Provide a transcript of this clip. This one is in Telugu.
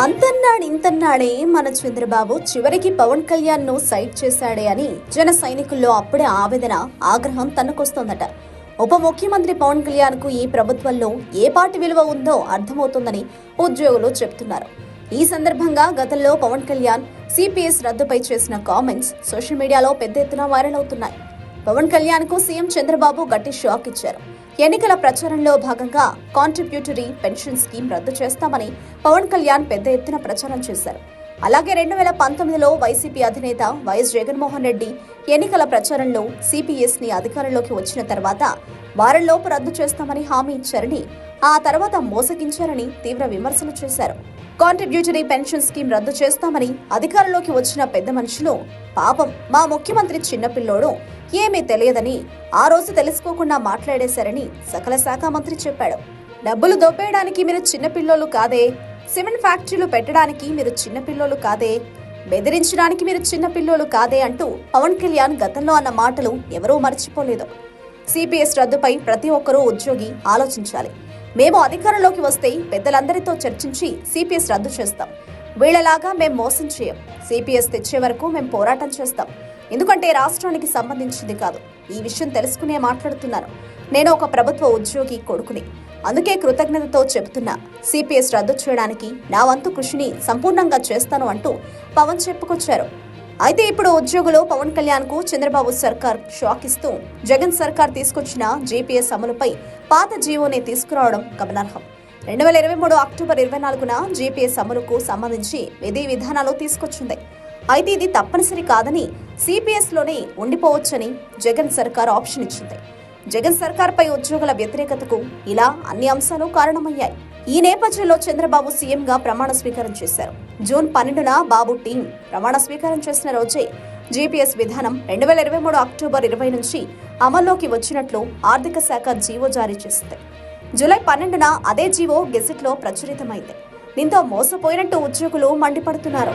అంతన్నాడు ఇంతన్నాడే మన చంద్రబాబు చివరికి పవన్ కళ్యాణ్ను సైట్ చేశాడే అని జన సైనికుల్లో అప్పుడే ఆవేదన ఆగ్రహం తన్నుకొస్తోందట. ఉప ముఖ్యమంత్రి పవన్ కళ్యాణ్కు ఈ ప్రభుత్వంలో ఏ పార్టీ విలువ ఉందో అర్థమవుతుందని ఉద్యోగులు చెబుతున్నారు ఈ సందర్భంగా గతంలో పవన్ కళ్యాణ్ సిపిఎస్ రద్దుపై చేసిన కామెంట్స్ సోషల్ మీడియాలో పెద్ద ఎత్తున వైరల్ అవుతున్నాయి. పవన్ కళ్యాణ్కు సీఎం చంద్రబాబు గట్టి షాక్ ఇచ్చారు. ఎన్నికల ప్రచారంలో భాగంగా కాంట్రిబ్యూటరీ పెన్షన్ స్కీమ్ రద్దు చేస్తామని పవన్ కళ్యాణ్ పెద్ద ఎత్తున ప్రచారం చేశారు. అలాగే రెండు వేల పంతొమ్మిదిలో వైసీపీ అధినేత వైఎస్ జగన్మోహన్ రెడ్డి ఎన్నికల ప్రచారంలో సిపిఎస్ని అధికారంలోకి వచ్చిన తర్వాత వారంలోపు రద్దు చేస్తామని హామీ ఇచ్చారని ఆ తర్వాత మోసగించారని తీవ్ర విమర్శలు చేశారు. కాంట్రిబ్యూటరీ పెన్షన్ స్కీమ్ రద్దు చేస్తామని అధికారంలోకి వచ్చిన పెద్ద మనుషులు పాపం మా ముఖ్యమంత్రి చిన్నపిల్లోడు ఏమీ తెలియదని ఆ రోజు తెలుసుకోకుండా మాట్లాడేశారని సకల శాఖ మంత్రి చెప్పాడు. డబ్బులు దొబ్బేయడానికి మీరు చిన్నపిల్లోలు కాదే సిమెంట్ ఫ్యాక్టరీలు పెట్టడానికి మీరు చిన్నపిల్లోలు కాదే బెదిరించడానికి మీరు చిన్నపిల్లోలు కాదే అంటూ పవన్ కళ్యాణ్ గతంలో అన్న మాటలు ఎవరూ మర్చిపోలేదు. సిపిఎస్ రద్దుపై ప్రతి ఒక్కరూ ఉద్యోగి ఆలోచించాలి. మేము అధికారంలోకి వస్తే పెద్దలందరితో చర్చించి సిపిఎస్ రద్దు చేస్తాం. వీళ్ళలాగా మేము మోసం చేయం. సిపిఎస్ తెచ్చే వరకు మేము పోరాటం చేస్తాం. ఎందుకంటే రాష్ట్రానికి సంబంధించింది కాదు. ఈ విషయం తెలుసుకునే మాట్లాడుతున్నాను నేను ఒక ప్రభుత్వ ఉద్యోగి కొడుకుని. అందుకే కృతజ్ఞతతో చెబుతున్నా సిపిఎస్ రద్దు చేయడానికి నా వంతు కృషిని సంపూర్ణంగా చేస్తాను అంటూ పవన్ చెప్పుకొచ్చారు. అయితే ఇప్పుడు ఉద్యోగులు పవన్ కళ్యాణ్కు చంద్రబాబు సర్కార్ షాక్ ఇస్తూ జగన్ సర్కార్ తీసుకొచ్చిన జీపీఎస్ అమలుపై పాత జీవోని తీసుకురావడం గమనార్హం. రెండు వేల ఇరవై మూడు అక్టోబర్ ఇరవై నాలుగున జీపీఎస్ అమలుకు సంబంధించి విధి విధానాలు తీసుకొచ్చింది. అయితే ఇది తప్పనిసరి కాదని సిపిఎస్లోనే ఉండిపోవచ్చని జగన్ సర్కార్ ఆప్షన్ ఇచ్చింది. జగన్ సర్కార్పై ఉద్యోగుల వ్యతిరేకతకు ఇలా అన్ని అంశాలు కారణమయ్యాయి. ఈ నేపథ్యంలో చంద్రబాబు సీఎంగా ప్రమాణ స్వీకారం చేశారు. జూన్ పన్నెండున బాబు టీం ప్రమాణ స్వీకారం చేసిన రోజే జీపీఎస్ విధానం రెండు వేల ఇరవై మూడు అక్టోబర్ ఇరవై నుంచి అమల్లోకి వచ్చినట్లు ఆర్థిక శాఖ జీవో జారీ చేసింది. జూలై పన్నెండున అదే జీవో గెజిట్లో ప్రచురితమైంది. దీంతో మోసపోయినట్టు ఉద్యోగులు మండిపడుతున్నారు.